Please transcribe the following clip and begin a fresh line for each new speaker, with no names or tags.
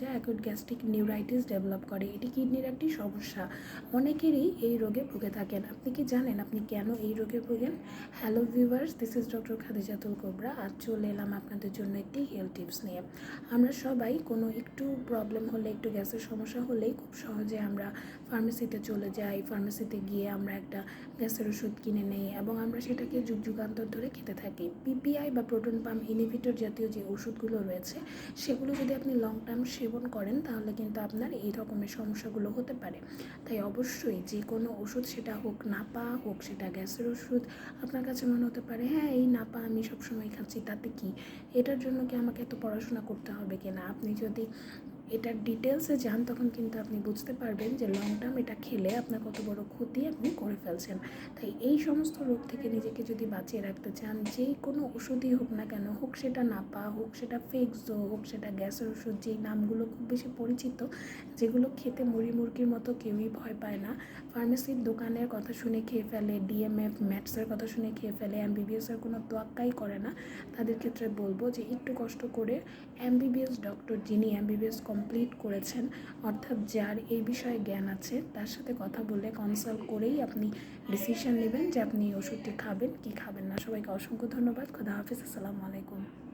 যায় acute gastric neuritis develop করে। এটি কিডনির একটি সমস্যা। অনেকেরই এই রোগে ভুগে থাকেন। আপনি কি জানেন আপনি কেন এই রোগে ভোগেন? Hello viewers this is doctor Khadijatul Kobra আজ চলে এলাম আপনাদের জন্য একটি হেলথ টিপস নিয়ে। আমরা সবাই কোনো একটু প্রবলেম হলে, একটু গ্যাসের সমস্যা হলেই খুব সহজে আমরা ফার্মেসিতে চলে যাই। ফার্মেসিতে গিয়ে আমরা একটা গ্যাসের ওষুধ কিনে নেই এবং আমরা সেটাকে যুগ যুগান্তর ধরে খেতে থাকি। পিপিআই বা প্রোটন পাম্প ইনহিবিটর জাতীয় যে ওষুধগুলো রয়েছে, সেগুলো যদি আপনি লং টার্ম সেবন করেন, তাহলে কিন্তু আপনার এই রকমের সমস্যাগুলো হতে পারে। তাই অবশ্যই যে কোনো ওষুধ সেটা হোক নাপা, হোক সেটা গ্যাসের ওষুধ, আপনার কাছে মনে হতে পারে হ্যাঁ এই নাপা আমি সবসময় খাচ্ছি, তাতে কি? এটার জন্য কি আমাকে এত পড়াশোনা করতে হবে কিনা? আপনি যদি এটার ডিটেলসে যান, তখন কিন্তু আপনি বুঝতে পারবেন যে লং টার্ম এটা খেলে আপনার কত বড় ক্ষতি আপনি করে ফেলছেন। তাই এই সমস্ত রোগ থেকে নিজেকে যদি বাঁচিয়ে রাখতে চান, যে কোনো ওষুধই হোক না কেন, হোক সেটা নাপা, হোক সেটা ফেক্সো হোক সেটা গ্যাসের ওষুধ, যেই নামগুলো খুব বেশি পরিচিত, যেগুলো খেতে মুড়ি মুরগির মতো কেউই ভয় পায় না। ফার্মেসির দোকানের কথা শুনে খেয়ে ফেলে ডিএমএফ ম্যাটসের কথা শুনে খেয়ে ফেলে এমবিবিএসের কোনো তোয়াক্কাই করে না। তাদের ক্ষেত্রে বলব যে একটু কষ্ট করে এমবিবিএস ডক্টর যিনি এমবিবিএস কমপ্লিট করেছেন। অর্থাৎ যার এই বিষয়ে জ্ঞান আছে, তার সাথে কথা বলে কনসাল্ট করেই আপনি ডিসিশন নেবেন যে আপনি ওষুধটি খাবেন, কি খাবেন না। সবাইকে অসংখ্য ধন্যবাদ। খোদা হাফিজ। আসসালামু আলাইকুম।